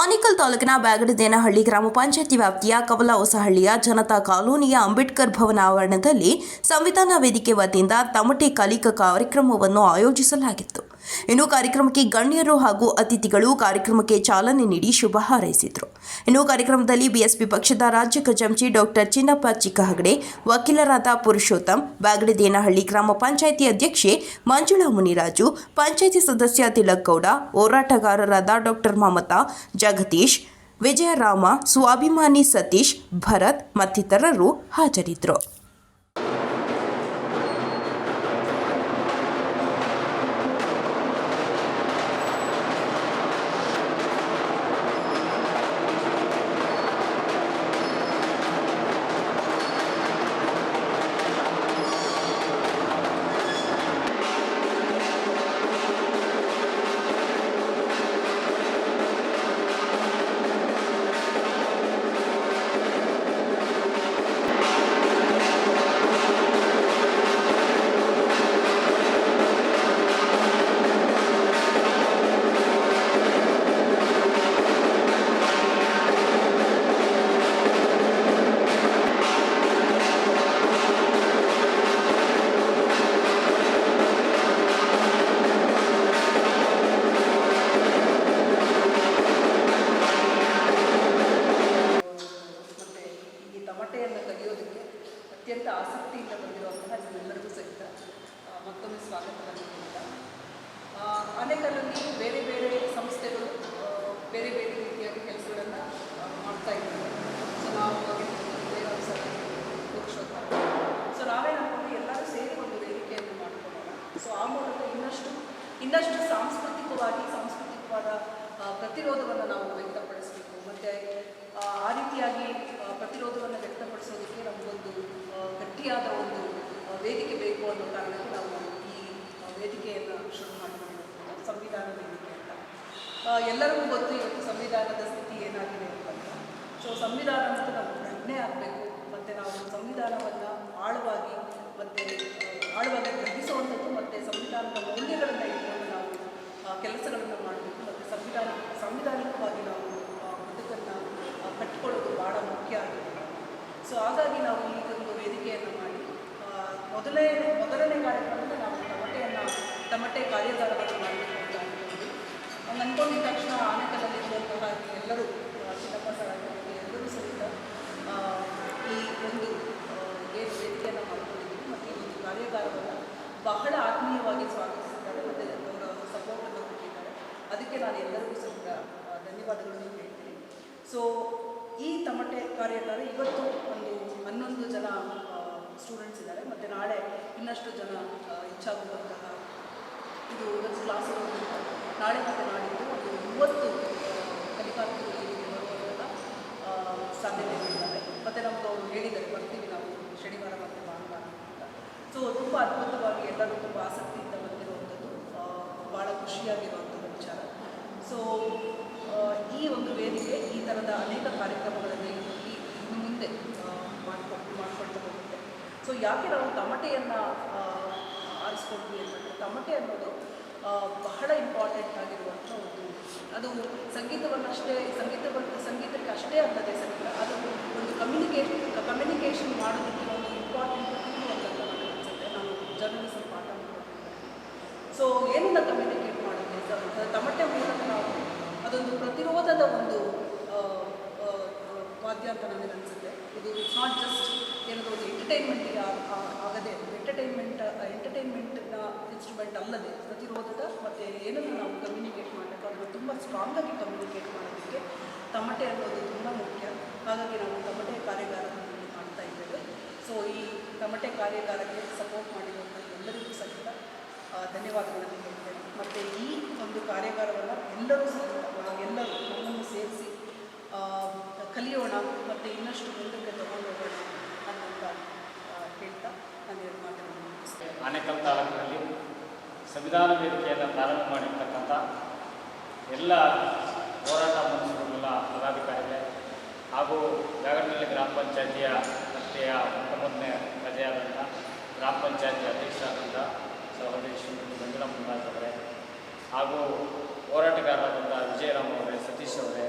ಆನೇಕಲ್ ತಾಲೂಕಿನ ಬ್ಯಾಗಡದೇನಹಳ್ಳಿ ಗ್ರಾಮ ಪಂಚಾಯತಿ ವ್ಯಾಪ್ತಿಯ ಕವಲ ಹೊಸಹಳ್ಳಿಯ ಜನತಾ ಕಾಲೋನಿಯ ಅಂಬೇಡ್ಕರ್ ಭವನ ಆವರಣದಲ್ಲಿ ಸಂವಿಧಾನ ವೇದಿಕೆ ವತಿಯಿಂದ ತಮಟೆ ಕಲಿಕಾ ಕಾರ್ಯಕ್ರಮವನ್ನು ಆಯೋಜಿಸಲಾಗಿತ್ತು. ಇನ್ನು ಕಾರ್ಯಕ್ರಮಕ್ಕೆ ಗಣ್ಯರು ಹಾಗೂ ಅತಿಥಿಗಳು ಕಾರ್ಯಕ್ರಮಕ್ಕೆ ಚಾಲನೆ ನೀಡಿ ಶುಭ ಹಾರೈಸಿದರು. ಇನ್ನು ಕಾರ್ಯಕ್ರಮದಲ್ಲಿ ಬಿಎಸ್ಪಿ ಪಕ್ಷದ ರಾಜ್ಯ ಖಜಾಂಚಿ ಡಾಕ್ಟರ್ ಚಿನ್ನಪ್ಪ ಚಿಕ್ಕಹಗಡೆ, ವಕೀಲರಾದ ಪುರುಷೋತ್ತಮ್ ಬಾಗಡದೇನಹಳ್ಳಿ ಗ್ರಾಮ ಪಂಚಾಯಿತಿ ಅಧ್ಯಕ್ಷೆ ಮಂಜುಳಾ ಮುನಿರಾಜು, ಪಂಚಾಯಿತಿ ಸದಸ್ಯ ತಿಲಕ್ ಗೌಡ ಹೋರಾಟಗಾರರಾದ ಡಾಕ್ಟರ್ ಮಮತಾ, ಜಗದೀಶ್, ವಿಜಯರಾಮ, ಸ್ವಾಭಿಮಾನಿ ಸತೀಶ್, ಭರತ್ ಮತ್ತಿತರರು ಹಾಜರಿದ್ದರು. ಸಾಂಸ್ಕೃತಿಕವಾಗಿ, ಸಾಂಸ್ಕೃತಿಕವಾದ ಪ್ರತಿರೋಧವನ್ನು ನಾವು ವ್ಯಕ್ತಪಡಿಸಬೇಕು. ಮತ್ತು, ಆ ರೀತಿಯಾಗಿ ಪ್ರತಿರೋಧವನ್ನು ವ್ಯಕ್ತಪಡಿಸೋದಕ್ಕೆ ನಮಗೊಂದು ಗಟ್ಟಿಯಾದ ಒಂದು ವೇದಿಕೆ ಬೇಕು ಅನ್ನೋ ಕಾರಣಕ್ಕೆ ನಾವು ಈ ವೇದಿಕೆಯನ್ನು ಶುರು ಮಾಡಿಕೊಂಡು ಸಂವಿಧಾನ ವೇದಿಕೆ ಅಂತ. ಎಲ್ಲರಿಗೂ ಗೊತ್ತು ಇವತ್ತು ಸಂವಿಧಾನದ ಸ್ಥಿತಿ ಏನಾಗಿದೆ ಅಂತ. ಸೊ ಸಂವಿಧಾನ ಅಂತ ನಾವು ಪ್ರಜ್ಞೆ ಆಗಬೇಕು. ಮತ್ತು ನಾವು ಸಂವಿಧಾನವನ್ನು ಆಳವಾಗಿ, ಮತ್ತು ಆಳವಾಗಿ ಗ್ರಹಿಸುವಂಥದ್ದು, ಮತ್ತು ಸಂವಿಧಾನದ ಮೌಲ್ಯಗಳನ್ನು ಇಟ್ಕೊಂಡು ನಾವು ಕೆಲಸಗಳನ್ನು ಮಾಡಬೇಕು ಮತ್ತು ಸಂವಿಧಾನ ಸಾಂವಿಧಾನಿಕವಾಗಿ ನಾವು ಆ, ಬದುಕನ್ನು ಆ, ಕಟ್ಟಿಕೊಳ್ಳೋದು ಭಾಳ ಮುಖ್ಯ ಆಗಿದೆ ಸೊ ಹಾಗಾಗಿ ನಾವು ಈ ವೇದಿಕೆಯನ್ನು ಮಾಡಿ ಮೊದಲೇ ಮೊದಲನೇ ಕಾರ್ಯಕ್ರಮದಲ್ಲಿ ನಾವು ತಮಟೆಯನ್ನು ತಮಟೆ ಕಾರ್ಯಾಗಾರವನ್ನು ಮಾಡಬೇಕು ಅಂತ ಅಂದ್ಕೊಂಡ್ವಿ ಅಂದ್ಕೊಂಡಿದ್ದ ತಕ್ಷಣ ಆನೆಕಲ್ಲಲ್ಲಿರುವಂತಹ ಎಲ್ಲರೂ ಆ, ಚಿನ್ನಪ್ಪ ಸರ್ ಎಲ್ಲರೂ ಸಹಿತ ಈ ಒಂದು ಏನು ವೇದಿಕೆಯನ್ನು ಮಾಡಿಕೊಂಡಿದ್ದೀವಿ ಮತ್ತು ಈ ಒಂದು ಕಾರ್ಯಾಗಾರವನ್ನು ಬಹಳ ಆತ್ಮೀಯವಾಗಿ ಸ್ವಾಗತಿಸಿದ್ದಾರೆ. ಮತ್ತು ಅವರ ಸಪೋರ್ಟನ್ನು ಕೊಟ್ಟಿದ್ದಾರೆ. ಅದಕ್ಕೆ ನಾನು ಎಲ್ಲರಿಗೂ ಸಹಿತ ಧನ್ಯವಾದಗಳು ಧನ್ಯವಾದಗಳನ್ನು ಹೇಳ್ತೀನಿ. ಸೊ ಈ ತಮಟೆ ಕಾರ್ಯಾಗಾರ ಇವತ್ತು ಒಂದು ಹನ್ನೊಂದು ಜನ ಸ್ಟೂಡೆಂಟ್ಸ್ ಇದ್ದಾರೆ. ಮತ್ತು ನಾಳೆ ಇನ್ನಷ್ಟು ಜನ ಹೆಚ್ಚಾಗುವಂತಹ ಇದು ಇವತ್ತು ಕ್ಲಾಸ್ ನಾಳೆ ಮತ್ತು ನಾಡಿದ್ದು ಒಂದು ಮೂವತ್ತು ಕಲಿಕಾರ್ಥಿಗಳು ಇಲ್ಲಿಗೆ ಬರುವಂತಹ ಸಾಧ್ಯತೆಗಳಿದ್ದಾವೆ ಮತ್ತು ನಮ್ಗೆ ಅವರು ಹೇಳಿದ್ದಾರೆ, ಬರ್ತೀವಿ ನಾವು ಶನಿವಾರ ಮತ್ತು ಭಾನುವಾರ ಅಂತ. ಸೊ ತುಂಬ ಅದ್ಭುತವಾಗಿ ಎಲ್ಲರೂ ತುಂಬ ಆಸಕ್ತಿಯಿಂದ ಬಂದಿರುವಂಥದ್ದು ಭಾಳ ಖುಷಿಯಾಗಿರುವಂಥದ್ದು ವಿಚಾರ. ಸೊ ಈ ಒಂದು ವೇದಿಕೆ ಈ ಥರದ ಅನೇಕ ಕಾರ್ಯಕ್ರಮಗಳಲ್ಲಿ ಈ ಇನ್ನು ಮುಂದೆ ಮಾಡಿಕೊಟ್ಟು ಮಾಡಿಕೊಳ್ತಾ ಹೋಗುತ್ತೆ. ಸೊ ಯಾಕೆ ನಾವು ತಮಟೆಯನ್ನು ಆರಿಸ್ಕೊಂಡ್ವಿ ಅಂತಂದರೆ ತಮಟೆ ಅನ್ನೋದು ಬಹಳ ಇಂಪಾರ್ಟೆಂಟ್ ಆಗಿರುವಂಥ ಒಂದು ಅದು ಸಂಗೀತವನ್ನಷ್ಟೇ ಸಂಗೀತವನ್ನು ಸಂಗೀತಕ್ಕೆ ಅಷ್ಟೇ ಅಲ್ಲದೆ ಸಂಗೀತ ಅದು ಒಂದು ಕಮ್ಯುನಿಕೇಷನ್ ಕಮ್ಯುನಿಕೇಷನ್ ಮಾಡೋದಕ್ಕೆ ಒಂದು ಇಂಪಾರ್ಟೆಂಟ್ ಟೂಲ್ ಅಂತ ನನಗೆ ಅನಿಸುತ್ತೆ. ನಾನು ಜರ್ನಲಿಸಮ್ ಪಾಠ ಮಾಡ್ತೀನಿ ಸೊ ಏನನ್ನ ಕಮ್ಯುನಿಕೇಟ್ ಸರ್ ತಮಟೆ ಮೂಲಕ ನಾವು ಅದೊಂದು ಪ್ರತಿರೋಧದ ಒಂದು ವಾದ್ಯ ಅಂತ ನನಗೆ ಅನಿಸುತ್ತೆ. ಇದು ಇಟ್ಸ್ ನಾಟ್ ಜಸ್ಟ್ ಏನದು ಒಂದು ಎಂಟರ್ಟೈನ್ಮೆಂಟಿಗೆ ಆಗದೆ ಎಂಟರ್ಟೈನ್ಮೆಂಟ್ ಎಂಟರ್ಟೈನ್ಮೆಂಟ್ನ ಇನ್ಸ್ಟ್ರೂಮೆಂಟ್ ಅಲ್ಲದೆ ಪ್ರತಿರೋಧದ ಮತ್ತು ಏನನ್ನು ನಾವು ಕಮ್ಯುನಿಕೇಟ್ ಮಾಡಬೇಕು, ಅದನ್ನು ತುಂಬ ಸ್ಟ್ರಾಂಗಾಗಿ ಕಮ್ಯುನಿಕೇಟ್ ಮಾಡೋದಕ್ಕೆ ತಮಟೆ ಅನ್ನೋದು ತುಂಬ ಮುಖ್ಯ. ಹಾಗಾಗಿ ನಾವು ತಮಟೆ ಕಾರ್ಯಾಗಾರವನ್ನು ಮಾಡ್ತಾ ಇದ್ದೇವೆ. ಸೊ ಈ ತಮಟೆ ಕಾರ್ಯಾಗಾರಕ್ಕೆ ಸಪೋರ್ಟ್ ಮಾಡಿರುವಂಥ ಎಲ್ಲರಿಗೂ ಸಹಿತ ಧನ್ಯವಾದಗಳನ್ನು ಹೇಳ್ತೇನೆ. ಮತ್ತು ಈ ಒಂದು ಕಾರ್ಯಾಗಾರವನ್ನು ಎಲ್ಲರೂ ಸಹಿತ ಎಲ್ಲರೂ ನಮ್ಮನ್ನು ಸೇರಿಸಿ ಕಲಿಯೋಣ ಮತ್ತು ಇನ್ನಷ್ಟು ಮುಂದಕ್ಕೆ ತಗೊಂಡು ಹೋಗೋಣ ಅನ್ನೋಂಥ ಹೇಳ್ತಾ ನಾನು ಎರಡು ಮಾತನ್ನು ಆನೇಕಲ್ ತಾಲೂಕಿನಲ್ಲಿ ಸಂವಿಧಾನ ವೇದಿಕೆಯನ್ನು ಪ್ರಾರಂಭ ಮಾಡಿರ್ತಕ್ಕಂಥ ಎಲ್ಲ ಹೋರಾಟ ಮನಸ್ಸುಗಳ ಪದಾಧಿಕಾರಿಗಳೇ ಹಾಗೂ ಜಾಗರನಹಳ್ಳಿ ಗ್ರಾಮ ಪಂಚಾಯತಿಯ ರಸ್ತೆಯ ಮೊಟ್ಟಮೊದಲನೇ ಪ್ರಜೆಯಾದಂಥ ಗ್ರಾಮ ಪಂಚಾಯತಿ ಅಧ್ಯಕ್ಷರಾದಂಥ ಸಹೋದರಿ ಶ್ರೀಮತಿ ಮಂಜುಳಾ ಅವರೇ ಹಾಗೂ ಹೋರಾಟಗಾರರಾದಂಥ ವಿಜಯರಾಮ್ ಅವರೇ, ಸತೀಶ್ ಅವರೇ,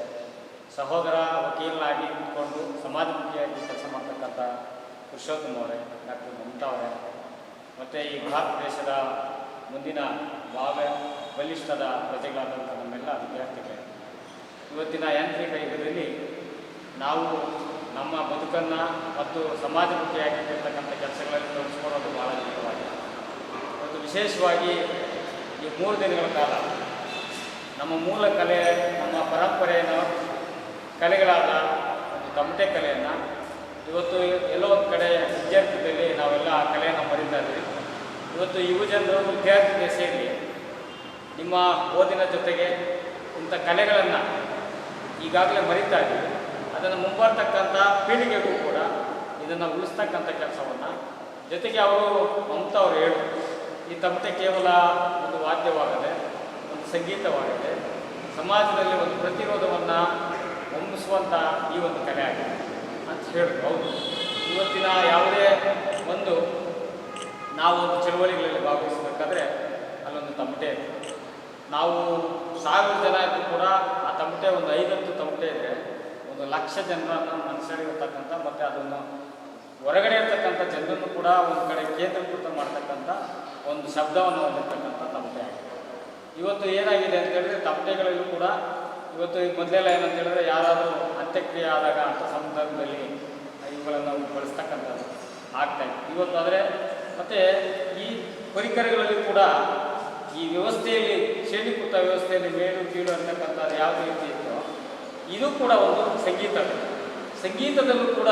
ಸಹೋದರ ವಕೀಲನಾಗಿ ನಿಂತ್ಕೊಂಡು ಸಮಾಜಮುಖಿಯಾಗಿ ಕೆಲಸ ಮಾಡ್ತಕ್ಕಂಥ ಪುರುಷೋತ್ತಮ ಅವರೇ, ಡಾಕ್ಟರ್ ಮಮತಾ ಅವರೇ. ಮತ್ತು ಈ ಭಾರತ ದೇಶದ ಮುಂದಿನ ಭಾವ ಬಲಿಷ್ಠದ ಪ್ರಜೆಗಳಾದಂಥ ನಮ್ಮೆಲ್ಲ ವಿದ್ಯಾರ್ಥಿಗಳೇ. ಇವತ್ತಿನ ಯಾಂತ್ರಿಕ ಯುಗದಲ್ಲಿ ನಾವು ನಮ್ಮ ಬದುಕನ್ನು ಮತ್ತು ಸಮಾಜಮುಖಿಯಾಗಿರ್ತಕ್ಕಂಥ ಕೆಲಸಗಳಲ್ಲಿ ತೋರಿಸ್ಕೊಳ್ಳೋದು ಭಾಳ ಮುಖ್ಯವಾಗಿದೆ. ಮತ್ತು ವಿಶೇಷವಾಗಿ ಈ ಮೂರು ದಿನಗಳ ಕಾಲ ನಮ್ಮ ಮೂಲ ಕಲೆ, ನಮ್ಮ ಪರಂಪರೆಯನ್ನು, ಕಲೆಗಳಾದ ಒಂದು ತಮಟೆ ಕಲೆಯನ್ನು ಇವತ್ತು ಎಲ್ಲೋ ಒಂದು ಕಡೆ ವಿದ್ಯಾರ್ಥಿಗಳಲ್ಲಿ ನಾವೆಲ್ಲ ಆ ಕಲೆಯನ್ನು ಮರಿತಾ ಇದ್ದೀವಿ. ಇವತ್ತು ಯುವ ಜನರು, ವಿದ್ಯಾರ್ಥಿಗೆ ಸೇರಿ ನಿಮ್ಮ ಓದಿನ ಜೊತೆಗೆ ಇಂಥ ಕಲೆಗಳನ್ನು ಈಗಾಗಲೇ ಮರಿತಾ ಇದ್ದೀವಿ. ಅದನ್ನು ಮುಂಬರ್ತಕ್ಕಂಥ ಪೀಳಿಗೆಗೂ ಕೂಡ ಇದನ್ನು ಉಳಿಸ್ತಕ್ಕಂಥ ಕೆಲಸವನ್ನು ಜೊತೆಗೆ ಅವರು ಮಮತಾ ಅವರು ಹೇಳು ಈ ತಮಟೆ ಕೇವಲ ಒಂದು ವಾದ್ಯವಾಗದೆ ಸಂಗೀತವಾಗಿದೆ. ಸಮಾಜದಲ್ಲಿ ಒಂದು ಪ್ರತಿರೋಧವನ್ನು ಹೊಮ್ಮಿಸುವಂಥ ಈ ಒಂದು ಕಲೆ ಆಗಿದೆ ಅಂತ ಹೇಳಿದ್ರು ಹೌದು. ಇವತ್ತಿನ ಯಾವುದೇ ಒಂದು ನಾವು ಚಳುವಳಿಗಳಲ್ಲಿ ಭಾಗವಹಿಸಬೇಕಾದ್ರೆ ಅಲ್ಲೊಂದು ತಮಟೆ ಇದೆ. ನಾವು ಸಾವಿರ ಜನ ಇದ್ದು ಕೂಡ ಆ ತಮಟೆ ಒಂದು ಐದಂತು ತಮಟೆ ಇದೆ ಒಂದು ಲಕ್ಷ ಜನರನ್ನು ಮನಸ್ಸೆಳೆಯತಕ್ಕಂಥ ಮತ್ತು ಅದನ್ನು ಹೊರಗಡೆ ಇರ್ತಕ್ಕಂಥ ಜನರನ್ನು ಕೂಡ ಒಂದು ಕಡೆ ಕೇಂದ್ರೀಕೃತ ಮಾಡ್ತಕ್ಕಂಥ ಒಂದು ಶಬ್ದವನ್ನು ಹೊಂದಿರತಕ್ಕಂಥ ಇವತ್ತು ಏನಾಗಿದೆ ಅಂತ ಹೇಳಿದ್ರೆ ತಪ್ಪೆಗಳಲ್ಲೂ ಕೂಡ ಇವತ್ತು ಮೊದಲೆಲ್ಲ ಏನಂತ ಹೇಳಿದ್ರೆ ಯಾರಾದರೂ ಅಂತ್ಯಕ್ರಿಯೆ ಆದಾಗ ಅಂತ ಸಂದರ್ಭದಲ್ಲಿ ಇವುಗಳನ್ನು ಬಳಸ್ತಕ್ಕಂಥದ್ದು ಆಗ್ತಾ ಇದೆ. ಇವತ್ತು ಆದರೆ ಮತ್ತು ಈ ಪರಿಕರಗಳಲ್ಲಿ ಕೂಡ ಈ ವ್ಯವಸ್ಥೆಯಲ್ಲಿ, ಶ್ರೇಣೀಕೃತ ವ್ಯವಸ್ಥೆಯಲ್ಲಿ ಮೇಲು, ಕೀಳು ಅಂತಕ್ಕಂಥದ್ದು ಯಾವ ರೀತಿ ಇತ್ತು, ಇದು ಕೂಡ ಒಂದು ಸಂಗೀತ. ಸಂಗೀತದಲ್ಲೂ ಕೂಡ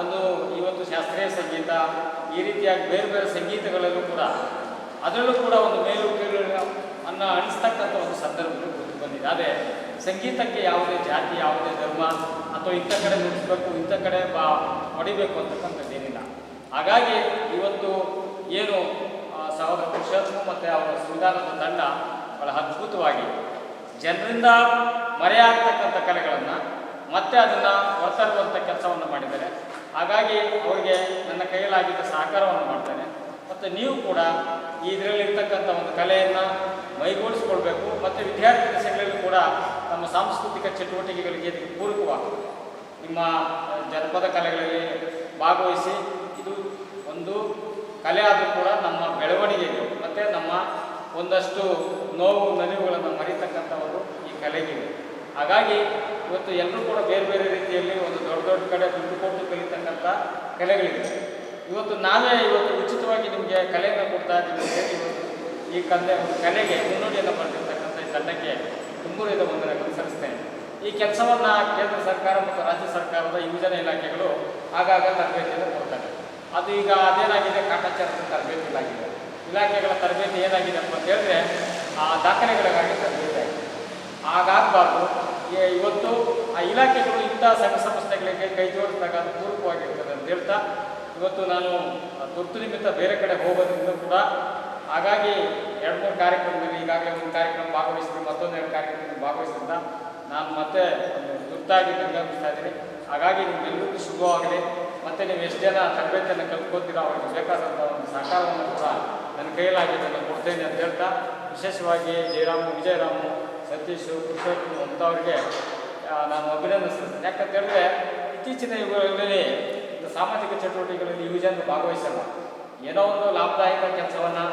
ಒಂದು ಇವತ್ತು ಶಾಸ್ತ್ರೀಯ ಸಂಗೀತ, ಈ ರೀತಿಯಾಗಿ ಬೇರೆ ಬೇರೆ ಸಂಗೀತಗಳಲ್ಲೂ ಕೂಡ ಅದರಲ್ಲೂ ಕೂಡ ಒಂದು ಮೇಲು, ಕೀಳು ಅನ್ನ ಅನಿಸ್ತಕ್ಕಂಥ ಒಂದು ಸಂದರ್ಭದಲ್ಲಿ ಗೊತ್ತು ಬಂದಿದೆ. ಅದೇ ಸಂಗೀತಕ್ಕೆ ಯಾವುದೇ ಜಾತಿ, ಯಾವುದೇ ಧರ್ಮ ಅಥವಾ ಇಂಥ ಕಡೆ ನುಡಿಸ್ಬೇಕು, ಇಂಥ ಕಡೆ ಬಾ, ಹೊಡಿಬೇಕು ಅಂತಕ್ಕಂಥದ್ದೇನಿಲ್ಲ ಹಾಗಾಗಿ ಇವತ್ತು ಏನು ಸಹೋದರ ಪುರುಷೋತ್ತಮ ಮತ್ತು ಅವರ ಸಂವಿಧಾನದ ತಂಡ ಬಹಳ ಅದ್ಭುತವಾಗಿ ಜನರಿಂದ ಮರೆಯಾಗ್ತಕ್ಕಂಥ ಕಲೆಗಳನ್ನು ಮತ್ತೆ ಅದನ್ನು ಹೊರತರುವಂಥ ಕೆಲಸವನ್ನು ಮಾಡಿದ್ದಾರೆ. ಹಾಗಾಗಿ ಅವರಿಗೆ ನನ್ನ ಕೈಯಲ್ಲಾಗಿದ್ದ ಸಹಕಾರವನ್ನು ಮಾಡ್ತೇನೆ. ಮತ್ತು ನೀವು ಕೂಡ ಇದರಲ್ಲಿರ್ತಕ್ಕಂಥ ಒಂದು ಕಲೆಯನ್ನು ಮೈಗೂಡಿಸ್ಕೊಳ್ಬೇಕು. ಮತ್ತು ವಿದ್ಯಾರ್ಥಿ ದಶೆಗಳಲ್ಲಿ ಕೂಡ ನಮ್ಮ ಸಾಂಸ್ಕೃತಿಕ ಚಟುವಟಿಕೆಗಳಿಗೆ ಪೂರಕವಾಗಿ ನಿಮ್ಮ ಜನಪದ ಕಲೆಗಳಲ್ಲಿ ಭಾಗವಹಿಸಿ, ಇದು ಒಂದು ಕಲೆ ಆದರೂ ಕೂಡ ನಮ್ಮ ಬೆಳವಣಿಗೆಗೆ ಮತ್ತು ನಮ್ಮ ಒಂದಷ್ಟು ನೋವು, ನಲಿವುಗಳನ್ನು ಮರಿತಕ್ಕಂಥ ಒಂದು ಈ ಕಲೆಗಿದೆ ಹಾಗಾಗಿ ಇವತ್ತು ಎಲ್ಲರೂ ಕೂಡ ಬೇರೆ ಬೇರೆ ರೀತಿಯಲ್ಲಿ ಒಂದು ದೊಡ್ಡ ದೊಡ್ಡ ಕಡೆ ದುಡ್ಡು ಕೊಟ್ಟು ಕಲಿತಕ್ಕಂಥ ಕಲೆಗಳಿವೆ. ಇವತ್ತು ನಾವೇ ಇವತ್ತು ಉಚಿತವಾಗಿ ನಿಮಗೆ ಕಲೆಯನ್ನು ಕೊಡ್ತಾ ಇದ್ದೀವಿ ಈ ಕಲೆ ಕಲೆಗೆ ಮುನ್ನುಡಿಯನ್ನು ಬರೆದಿರ್ತಕ್ಕಂಥ ಈ ತಂಡಕ್ಕೆ ತುಂಬುರಿದ ವಂದನೆಗಳನ್ನು ಸಲ್ಲಿಸ್ತೇನೆ ಈ ಕೆಲಸವನ್ನು ಕೇಂದ್ರ ಸರ್ಕಾರ ಮತ್ತು ರಾಜ್ಯ ಸರ್ಕಾರದ ಯುವಜನ ಇಲಾಖೆಗಳು ಆಗಾಗ ತರಬೇತಿಯನ್ನು ಕೊಡ್ತಾರೆ. ಅದು ಈಗ ಅದೇನಾಗಿದೆ? ಕಾಟಾಚಾರದ ತರಬೇತಿಗಳಾಗಿದೆ ಇಲಾಖೆಗಳ ತರಬೇತಿ ಏನಾಗಿದೆ ಅಂತ ಹೇಳಿದ್ರೆ ಆ ದಾಖಲೆಗಳಿಗಾಗಿ ತರಬೇತಿ ಆಗಿದೆ. ಹಾಗಾಗಬಾರ್ದು. ಇವತ್ತು ಆ ಇಲಾಖೆಗಳು ಇಂಥ ಸಂಘ ಸಂಸ್ಥೆಗಳಿಗೆ ಕೈ ಜೋಡಿಸಿದಾಗ ಅದು ಪೂರಕವಾಗಿರ್ತದೆ ಅಂತ ಹೇಳ್ತಾ, ಇವತ್ತು ನಾನು ತುರ್ತು ನಿಮಿತ್ತ ಬೇರೆ ಕಡೆ ಹೋಗೋದ್ರಿಂದ ಕೂಡ ಹಾಗಾಗಿ ಎರಡು ಮೂರು ಕಾರ್ಯಕ್ರಮದಲ್ಲಿ ಈಗಾಗಲೇ ಒಂದು ಕಾರ್ಯಕ್ರಮ ಭಾಗವಹಿಸಿದ್ರು ಮತ್ತೊಂದು ಎರಡು ಕಾರ್ಯಕ್ರಮದಲ್ಲಿ ಭಾಗವಹಿಸಿದ್ರಿಂದ ನಾನು ಮತ್ತೆ ಒಂದು ತುರ್ತಾಗಿ ನಿರ್ಗಮಿಸ್ತಾ ಇದ್ದೀನಿ. ಹಾಗಾಗಿ ನಿಮ್ಗೆಲ್ಲರಿಗೂ ಶುಭವಾಗಲಿ. ಮತ್ತು ನೀವು ಎಷ್ಟು ಜನ ತರಬೇತಿಯನ್ನು ಕಲ್ತ್ಕೊತೀರೋ ಅವ್ರಿಗೆ ಬೇಕಾದಂಥ ಒಂದು ಸಹಕಾರವನ್ನು ಕೂಡ ನನ್ನ ಕೈಯಲ್ಲಾಗಿದ್ದನ್ನು ಕೊಡ್ತೇನೆ ಅಂತ ಹೇಳ್ತಾ, ವಿಶೇಷವಾಗಿ ಜಯರಾಮು, ವಿಜಯರಾಮು, ಸತೀಶು ಪುರುಷೋತ್ತಮ ಅಂಥವ್ರಿಗೆ ನಾನು ಅಭಿನಂದಿಸ್ತೇನೆ. ಯಾಕಂತ ಹೇಳಿದ್ರೆ ಇತ್ತೀಚಿನ ಯುಗಗಳಲ್ಲಿ ಸಾಮಾಜಿಕ ಚಟುವಟಿಕೆಗಳಲ್ಲಿ ಯುವಜನರು ಭಾಗವಹಿಸಲ್ಲ. ಏನೋ ಒಂದು ಲಾಭದಾಯಕ ಕೆಲಸವನ್ನು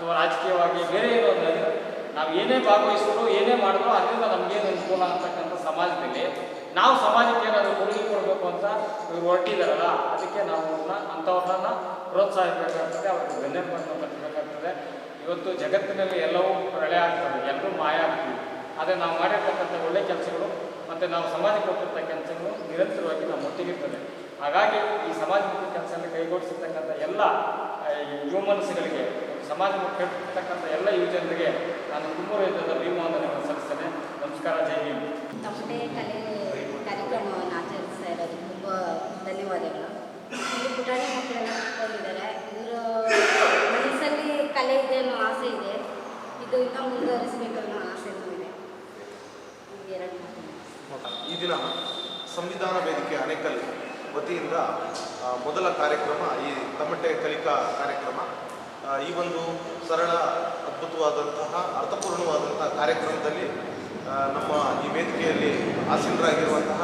ಅಥವಾ ರಾಜಕೀಯವಾಗಿ ಬೇರೆ ಒಂದು ನಾವು ಏನೇ ಭಾಗವಹಿಸಿದ್ರು ಏನೇ ಮಾಡಿದ್ರು ಅದರಿಂದ ನಮಗೇನು ಅನುಕೂಲ ಅಂತಕ್ಕಂಥ ಸಮಾಜದಲ್ಲಿ ನಾವು ಸಮಾಜಕ್ಕೆ ಏನಾದರೂ ಕೊಡುಗೆ ಕೊಡಬೇಕು ಅಂತ ಇವರು ಹೊರಟಿದಾರಲ್ಲ ಅದಕ್ಕೆ ನಾವು ಅವ್ರನ್ನ ಅಂಥವ್ರನ್ನ ಪ್ರೋತ್ಸಾಹಿಸಬೇಕಾಗ್ತದೆ ಅವ್ರಿಗೆ ಬೆನ್ನೆಲುಬನ್ನು ಕಟ್ಟಬೇಕಾಗ್ತದೆ ಇವತ್ತು ಜಗತ್ತಿನಲ್ಲಿ ಎಲ್ಲವೂ ಪ್ರಳಯ ಆಗ್ತದೆ ಎಲ್ಲರೂ ಮಾಯ ಆಗ್ತದೆ ಆದರೆ ನಾವು ಮಾಡಿರ್ತಕ್ಕಂಥ ಒಳ್ಳೆ ಕೆಲಸಗಳು ಮತ್ತು ನಾವು ಸಮಾಜಕ್ಕೆ ಕೊಟ್ಟಿರ್ತಕ್ಕ ಕೆಲಸಗಳು ನಿರಂತರವಾಗಿ ನಮ್ಮ ಒಟ್ಟಿಗಿರ್ತದೆ. ಹಾಗಾಗಿ ಈ ಸಮಾಜಮುಖಿ ಕೆಲಸವನ್ನು ಕೈಗೂಡಿಸಿರ್ತಕ್ಕಂಥ ಎಲ್ಲ ಆ, ಒಂದು ಸಮಾಜಮುಖಿ ಎಲ್ಲ ಯುವಜನರಿಗೆ ನಾನು ತುಂಬ ಯುದ್ಧದ ಭೀಮವನ್ನು ಸಲ್ಲಿಸ್ತೇನೆ. ನಮಸ್ಕಾರ ಜೈ ಭೀಮ್ ತಮಟೆ ಕಲೆ ಕಾರ್ಯಕ್ರಮವನ್ನು ಆಚರಿಸ್ತಾ ಇರೋದು ತುಂಬ ಧನ್ಯವಾದಗಳು. ಇಲ್ಲಿ ಪುಟಾಣಿ ಮಕ್ಕಳೆಲ್ಲ ಕೂತ್ಕೊಂಡಿದ್ದಾರೆ. ಇವರು ಮನಸ್ಸಲ್ಲಿ ಕಲೆ ಇದೆ ಅನ್ನೋ ಆಸೆ ಇದೆ. ಇದು ಇನ್ನೂ ಮುಂದುವರಿಸಬೇಕು ಅನ್ನೋ ಆಸೆ ಇದೆ. ಈ ದಿನ ಸಂವಿಧಾನ ವೇದಿಕೆ ಅಣೆಕಲ್ ವತಿಯಿಂದ ಮೊದಲ ಕಾರ್ಯಕ್ರಮ ಈ ತಮಟೆ ಕಲಿಕಾ ಕಾರ್ಯಕ್ರಮ ಈ ಒಂದು ಸರಳ, ಅದ್ಭುತವಾದಂತಹ, ಅರ್ಥಪೂರ್ಣವಾದಂತಹ ಕಾರ್ಯಕ್ರಮದಲ್ಲಿ ನಮ್ಮ ಈ ವೇದಿಕೆಯಲ್ಲಿ ಆಸೀನರಾಗಿರುವಂತಹ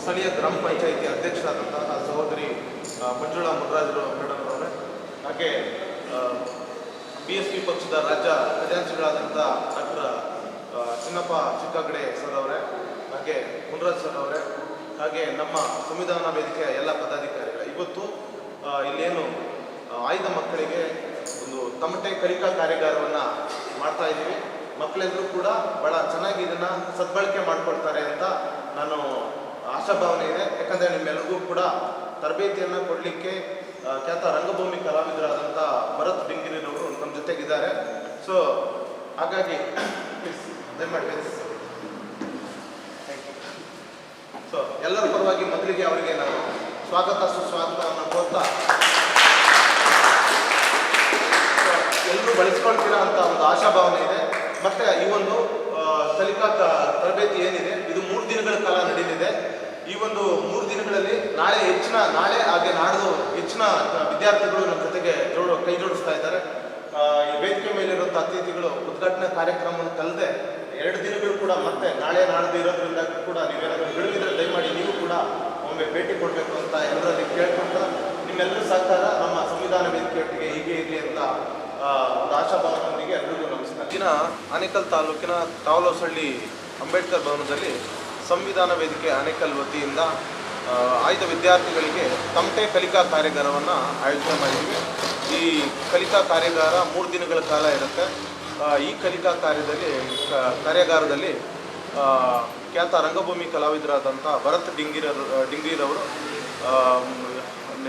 ಸ್ಥಳೀಯ ಗ್ರಾಮ ಪಂಚಾಯಿತಿ ಅಧ್ಯಕ್ಷರಾದಂತಹ ಸಹೋದರಿ ಮಂಜುಳಾ ಮುದ್ರಾಜರು ಮೇಡಮ್ ಅವರೇ. ಹಾಗೆ ಬಿ ಎಸ್ ಪಿ ಪಕ್ಷದ ರಾಜ್ಯ ಖಜಾಂಚಿಗಳಾದಂಥ ಡಾಕ್ಟರ್ ಚಿನ್ನಪ್ಪ ಚಿಕ್ಕಗಡೆ ಸರ್ ಅವರೇ, ಹಾಗೆ ಮುನ್ರಾಜ್ ಸರ್ ಅವರೇ, ಹಾಗೆ ನಮ್ಮ ಸಂವಿಧಾನ ವೇದಿಕೆಯ ಎಲ್ಲ ಪದಾಧಿಕಾರಿಗಳು. ಇವತ್ತು ಇಲ್ಲೇನು ಆಯ್ದ ಮಕ್ಕಳಿಗೆ ಒಂದು ತಮಟೆ ಕಲಿಕಾ ಕಾರ್ಯಾಗಾರವನ್ನು ಮಾಡ್ತಾ ಇದ್ದೀವಿ. ಮಕ್ಕಳೆಲ್ಲರೂ ಕೂಡ ಬಹಳ ಚೆನ್ನಾಗಿ ಇದನ್ನು ಸದ್ಬಳಕೆ ಮಾಡ್ಕೊಳ್ತಾರೆ ಅಂತ ನಾನು ಆಶಾಭಾವನೆ ಇದೆ. ಯಾಕಂದರೆ ನಿಮ್ಮೆಲ್ಲರಿಗೂ ಕೂಡ ತರಬೇತಿಯನ್ನು ಕೊಡಲಿಕ್ಕೆ ಖ್ಯಾತ ರಂಗಭೂಮಿ ಕಲಾವಿದರಾದಂಥ ಭರತ್ ಬಿಂಗಿರಿನವರು ನಮ್ಮ ಜೊತೆಗಿದ್ದಾರೆ. ಸೊ ಹಾಗಾಗಿ. ಸೊ ಎಲ್ಲರ ಪರವಾಗಿ ಮೊದಲಿಗೆ ಅವರಿಗೆ ನಾನು ಸ್ವಾಗತ, ಸುಸ್ವಾಗತವನ್ನು ಕೋರ್ತಾ ಎಲ್ಲರೂ ಬಳಸ್ಕೊಳ್ತೀರಾ ಅಂತ ಒಂದು ಆಶಾಭಾವನೆ ಇದೆ. ಮತ್ತೆ ಈ ಒಂದು ಕಲಿಕಾ ತರಬೇತಿ ಏನಿದೆ, ಇದು ಮೂರು ದಿನಗಳ ಕಾಲ ನಡೆಯಲಿದೆ. ಈ ಒಂದು ಮೂರು ದಿನಗಳಲ್ಲಿ ನಾಳೆ ಹೆಚ್ಚಿನ, ನಾಳೆ ಹಾಗೆ ನಾಡ್ದು ಹೆಚ್ಚಿನ ವಿದ್ಯಾರ್ಥಿಗಳು ನಮ್ಮ ಜೊತೆಗೆ ಜೋಡು, ಕೈ ಜೋಡಿಸ್ತಾ ಇದ್ದಾರೆ. ಈ ವೇದಿಕೆ ಮೇಲಿರುವಂಥ ಅತಿಥಿಗಳು ಉದ್ಘಾಟನಾ ಕಾರ್ಯಕ್ರಮವನ್ನು ಕಲ್ಲದೆ ಎರಡು ದಿನಗಳು ಕೂಡ ಮತ್ತೆ ನಾಳೆ ನಾಡ್ದು ಇರೋದ್ರಿಂದ ಕೂಡ ನೀವೇನಾದರೂ ಬಿಡುವಿದ್ರೆ ದಯಮಾಡಿ ನೀವು ಕೂಡ ಒಮ್ಮೆ ಭೇಟಿ ಕೊಡಬೇಕು ಅಂತ ಎಲ್ಲರಲ್ಲಿ ಕೇಳ್ಕೊಂಡ ನಿಮ್ಮೆಲ್ಲರೂ ಸಹಕಾರ ನಮ್ಮ ಸಂವಿಧಾನ ವೇದಿಕೆ ಒಂದು ಎಲ್ರಿಗೂ ನಮಸ್ಕಾರ. ದಿನ ಆನೇಕಲ್ ತಾಲೂಕಿನ ತಾವಲೋಸಳ್ಳಿ ಅಂಬೇಡ್ಕರ್ ಭವನದಲ್ಲಿ ಸಂವಿಧಾನ ವೇದಿಕೆ ಆನೇಕಲ್ ವತಿಯಿಂದ ಆಯ್ದ ವಿದ್ಯಾರ್ಥಿಗಳಿಗೆ ತಮಟೆ ಕಲಿಕಾ ಕಾರ್ಯಾಗಾರವನ್ನು ಆಯೋಜನೆ ಮಾಡಿದ್ದೀವಿ ಈ ಕಲಿಕಾ ಕಾರ್ಯಾಗಾರ ಮೂರು ದಿನಗಳ ಕಾಲ ಇರುತ್ತೆ. ಈ ಕಲಿಕಾ ಕಾರ್ಯದಲ್ಲಿ ಕಾರ್ಯಾಗಾರದಲ್ಲಿ ಖ್ಯಾತ ರಂಗಭೂಮಿ ಕಲಾವಿದರಾದಂಥ ಭರತ್ ಡಿಂಗಿರ ಡಿಂಗಿರವರು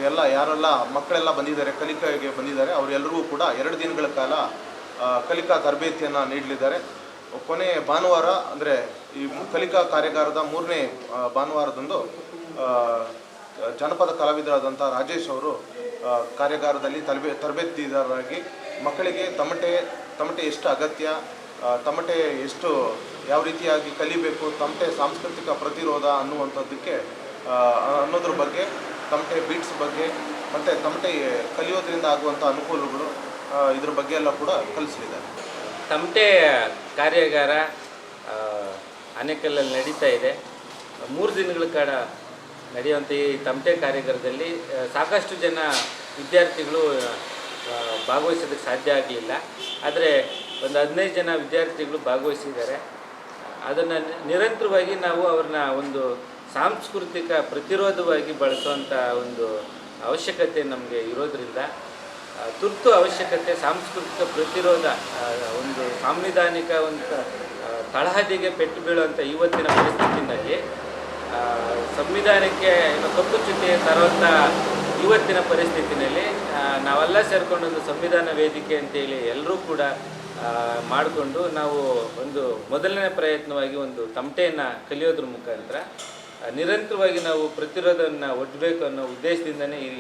ಎಲ್ಲ ಯಾರೆಲ್ಲ ಮಕ್ಕಳೆಲ್ಲ ಬಂದಿದ್ದಾರೆ, ಕಲಿಕೆಗೆ ಬಂದಿದ್ದಾರೆ, ಅವರೆಲ್ಲರಿಗೂ ಕೂಡ ಎರಡು ದಿನಗಳ ಕಾಲ ಕಲಿಕಾ ತರಬೇತಿಯನ್ನು ನೀಡಲಿದ್ದಾರೆ. ಕೊನೆ ಭಾನುವಾರ, ಅಂದರೆ ಈ ಕಲಿಕಾ ಕಾರ್ಯಾಗಾರದ ಮೂರನೇ ಭಾನುವಾರದಂದು ಜನಪದ ಕಲಾವಿದರಾದಂಥ ರಾಜೇಶ್ ಅವರು ಕಾರ್ಯಾಗಾರದಲ್ಲಿ ತರಬೇ ತರಬೇತಿದಾರರಾಗಿ ಮಕ್ಕಳಿಗೆ ತಮಟೆ ತಮಟೆ ಎಷ್ಟು ಅಗತ್ಯ ತಮಟೆ ಎಷ್ಟು ಯಾವ ರೀತಿಯಾಗಿ ಕಲಿಬೇಕು, ತಮಟೆ ಸಾಂಸ್ಕೃತಿಕ ಪ್ರತಿರೋಧ ಅನ್ನುವಂಥದ್ದಕ್ಕೆ ಅನ್ನೋದ್ರ ಬಗ್ಗೆ ತಮಟೆ ಬೀಟ್ಸ್ ಬಗ್ಗೆ ಮತ್ತು ತಮಟೆ ಕಲಿಯೋದ್ರಿಂದ ಆಗುವಂಥ ಅನುಕೂಲಗಳು ಇದ್ರ ಬಗ್ಗೆ ಎಲ್ಲ ಕೂಡ ಕಲಿಸಲಿದ್ದಾರೆ. ತಮಟೆ ಕಾರ್ಯಾಗಾರ ಅನೇಕಲ್ಲಲ್ಲಿ ನಡೀತಾ ಇದೆ. ಮೂರು ದಿನಗಳ ಕಾಲ ನಡೆಯುವಂಥ ಈ ತಮಟೆ ಕಾರ್ಯಾಗಾರದಲ್ಲಿ ಸಾಕಷ್ಟು ಜನ ವಿದ್ಯಾರ್ಥಿಗಳು ಭಾಗವಹಿಸೋದಕ್ಕೆ ಸಾಧ್ಯ ಆಗಲಿಲ್ಲ. ಆದರೆ ಒಂದು ಹದಿನೈದು ಜನ ವಿದ್ಯಾರ್ಥಿಗಳು ಭಾಗವಹಿಸಿದ್ದಾರೆ. ಅದನ್ನು ನಿರಂತರವಾಗಿ ನಾವು ಅವ್ರನ್ನ ಒಂದು ಸಾಂಸ್ಕೃತಿಕ ಪ್ರತಿರೋಧವಾಗಿ ಬಳಸುವಂಥ ಒಂದು ಅವಶ್ಯಕತೆ ನಮಗೆ ಇರೋದ್ರಿಂದ ತುರ್ತು ಅವಶ್ಯಕತೆ, ಸಾಂಸ್ಕೃತಿಕ ಪ್ರತಿರೋಧ ಒಂದು ಸಾಂವಿಧಾನಿಕ ಒಂದು ತಳಹದಿಗೆ ಪೆಟ್ಟು ಬೀಳುವಂಥ ಇವತ್ತಿನ ಪರಿಸ್ಥಿತಿನಲ್ಲಿ ಸಂವಿಧಾನಕ್ಕೆ ಕಪ್ಪು ಚುಕ್ಕೆ ತರುವಂಥ ಇವತ್ತಿನ ಪರಿಸ್ಥಿತಿನಲ್ಲಿ ನಾವೆಲ್ಲ ಸೇರಿಕೊಂಡು ಒಂದು ಸಂವಿಧಾನ ವೇದಿಕೆ ಅಂತೇಳಿ ಎಲ್ಲರೂ ಕೂಡ ಮಾಡಿಕೊಂಡು ನಾವು ಒಂದು ಮೊದಲನೇ ಪ್ರಯತ್ನವಾಗಿ ಒಂದು ತಮಟೆಯನ್ನು ಕಲಿಯೋದ್ರ ಮುಖಾಂತರ ನಿರಂತರವಾಗಿ ನಾವು ಪ್ರತಿರೋಧವನ್ನು ಒಡ್ಬೇಕು ಅನ್ನೋ ಉದ್ದೇಶದಿಂದನೇ ಈ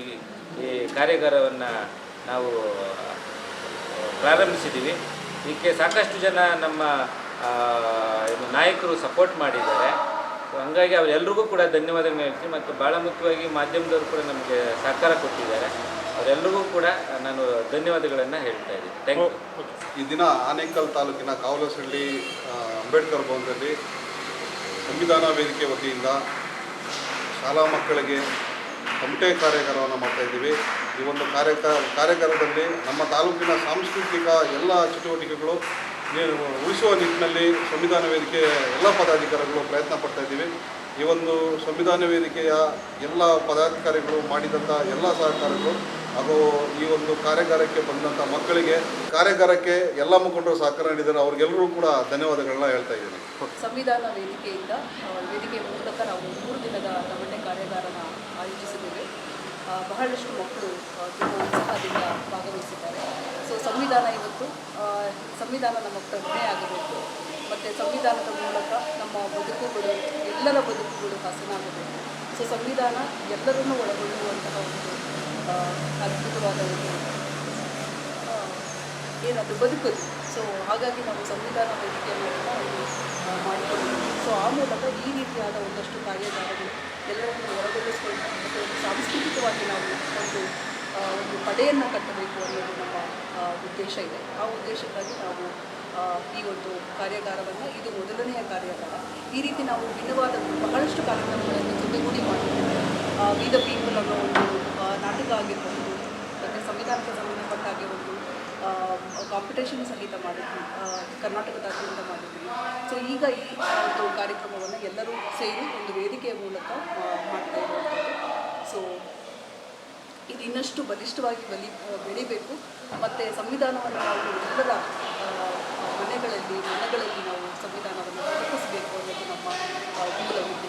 ಈ ಕಾರ್ಯಾಗಾರವನ್ನು ನಾವು ಪ್ರಾರಂಭಿಸಿದ್ದೀವಿ ಇದಕ್ಕೆ ಸಾಕಷ್ಟು ಜನ ನಮ್ಮ ಏನು ನಾಯಕರು ಸಪೋರ್ಟ್ ಮಾಡಿದ್ದಾರೆ. ಹಾಗಾಗಿ ಅವರೆಲ್ರಿಗೂ ಕೂಡ ಧನ್ಯವಾದಗಳನ್ನು ಹೇಳ್ತೀನಿ. ಮತ್ತು ಭಾಳ ಮುಖ್ಯವಾಗಿ ಮಾಧ್ಯಮದವರು ಕೂಡ ನಮಗೆ ಸಹಕಾರ ಕೊಟ್ಟಿದ್ದಾರೆ. ಅವರೆಲ್ಲರಿಗೂ ಕೂಡ ನಾನು ಧನ್ಯವಾದಗಳನ್ನು ಹೇಳ್ತಾ ಇದ್ದೀನಿ. ಥ್ಯಾಂಕ್ ಯು ಈ ದಿನ ಆನೇಕಲ್ ತಾಲೂಕಿನ ಕಾವಲಸಳ್ಳಿ ಅಂಬೇಡ್ಕರ್ ಭವನದಲ್ಲಿ ಸಂವಿಧಾನ ವೇದಿಕೆ ವತಿಯಿಂದ ಶಾಲಾ ಮಕ್ಕಳಿಗೆ ತಮಟೆ ಕಾರ್ಯಾಗಾರವನ್ನು ಮಾಡ್ತಾ ಇದ್ದೀವಿ. ಈ ಒಂದು ಕಾರ್ಯ ಕಾರ್ಯಾಗಾರದಲ್ಲಿ ನಮ್ಮ ತಾಲೂಕಿನ ಸಾಂಸ್ಕೃತಿಕ ಎಲ್ಲ ಚಟುವಟಿಕೆಗಳು ಉಳಿಸುವ ನಿಟ್ಟಿನಲ್ಲಿ ಸಂವಿಧಾನ ವೇದಿಕೆ ಎಲ್ಲ ಪದಾಧಿಕಾರಿಗಳು ಪ್ರಯತ್ನ ಪಡ್ತಾ ಇದ್ದೀವಿ. ಈ ಒಂದು ಸಂವಿಧಾನ ವೇದಿಕೆಯ ಎಲ್ಲ ಪದಾಧಿಕಾರಿಗಳು ಮಾಡಿದಂಥ ಎಲ್ಲ ಸಹಕಾರಗಳು ಹಾಗೂ ಈ ಒಂದು ಕಾರ್ಯಾಗಾರಕ್ಕೆ ಬಂದಂಥ ಮಕ್ಕಳಿಗೆ, ಕಾರ್ಯಾಗಾರಕ್ಕೆ ಎಲ್ಲ ಮುಖಂಡರು ಸಹಕಾರ ನೀಡಿದ್ದಾರೆ ಅವ್ರಿಗೆಲ್ಲರೂ ಕೂಡ ಧನ್ಯವಾದಗಳನ್ನ ಹೇಳ್ತಾ ಇದ್ದೀನಿ. ಸಂವಿಧಾನ ವೇದಿಕೆಯಿಂದ ವೇದಿಕೆ ಮೂಲಕ ನಾವು ಮೂರು ದಿನದ ತಮಟೆ ಕಾರ್ಯಾಗಾರನ ಆಯೋಜಿಸಿದ್ದೇವೆ. ಬಹಳಷ್ಟು ಮಕ್ಕಳು ತುಂಬ ಉತ್ಸಾಹದಿಂದ ಭಾಗವಹಿಸಿದ್ದಾರೆ. ಸೊ ಸಂವಿಧಾನ ಇವತ್ತು ಸಂವಿಧಾನ ನಮ್ಮ ಪ್ರಜ್ಞೆ ಆಗಬೇಕು. ಮತ್ತು ಸಂವಿಧಾನದ ಮೂಲಕ ನಮ್ಮ ಬದುಕುಗಳು, ಎಲ್ಲರ ಬದುಕುಗಳು ಹಸನಾಗಬೇಕು. ಸೊ ಸಂವಿಧಾನ ಎಲ್ಲರನ್ನೂ ಒಳಗೊಳ್ಳುವಂತಹ ಒಂದು ಅದ್ಭುತವಾದ ಒಂದು ಏನಾದರೂ ಏನದು ಬದುಕೋದು. ಸೊ ಹಾಗಾಗಿ ನಾವು ಸಂವಿಧಾನ ವೇದಿಕೆಯನ್ನು ಮಾಡಿಕೊಂಡಿದ್ದೀವಿ ಸೊ ಆ ಮೂಲಕ ಈ ರೀತಿಯಾದ ಒಂದಷ್ಟು ಕಾರ್ಯಾಗಾರಗಳು ಎಲ್ಲರನ್ನು ಹೊರಗೊಳಿಸ್ಕೊಂಡು ಮತ್ತು ಒಂದು ಸಾಂಸ್ಕೃತಿಕವಾಗಿ ನಾವು ಒಂದು ಒಂದು ಪಡೆಯನ್ನು ಕಟ್ಟಬೇಕು ಅನ್ನೋದು ನಮ್ಮ ಉದ್ದೇಶ ಇದೆ. ಆ ಉದ್ದೇಶಕ್ಕಾಗಿ ನಾವು ಈ ಒಂದು ಕಾರ್ಯಾಗಾರವನ್ನು, ಇದು ಮೊದಲನೆಯ ಕಾರ್ಯಾಗಾರ. ಈ ರೀತಿ ನಾವು ಭಿನ್ನವಾದ ಬಹಳಷ್ಟು ಕಾರ್ಯಕ್ರಮಗಳನ್ನು ಜೊತೆಗೂಡಿ ಮಾಡಿದ್ದೇವೆ. ವಿ ದ ಪೀಪಲ್ ಅನ್ನೋ ಒಂದು ಆ, ನಾಟಕ ಮತ್ತು ಸಂವಿಧಾನಕ್ಕೆ ಸಂಬಂಧಪಟ್ಟ ಹಾಗೆ ಒಂದು ಕಾಂಪಿಟೇಷನ್ ಸಹಿತ ಮಾಡಿದ್ವಿ ಕರ್ನಾಟಕದಾದ್ಯಂತ ಮಾಡಿದ್ವಿ ಸೊ ಈಗ ಈ ಒಂದು ಕಾರ್ಯಕ್ರಮವನ್ನು ಎಲ್ಲರೂ ಸೇರಿ ಒಂದು ವೇದಿಕೆಯ ಮೂಲಕ ಮಾಡ್ತಾ ಇರುವಂಥದ್ದು. ಸೊ ಇದು ಇನ್ನಷ್ಟು ಬಲಿಷ್ಠವಾಗಿ ಬಲಿ ಬೆಳಿಬೇಕು. ಮತ್ತು ಸಂವಿಧಾನವನ್ನು ನಾವು ಎಲ್ಲರ ಮನೆಗಳಲ್ಲಿ ಮನೆಗಳಲ್ಲಿ ನಾವು ಸಂವಿಧಾನವನ್ನು ತಲುಪಿಸಬೇಕು ಅನ್ನೋದು ನಮ್ಮ ಆ, ಮೂಲ ಉದ್ದೇಶ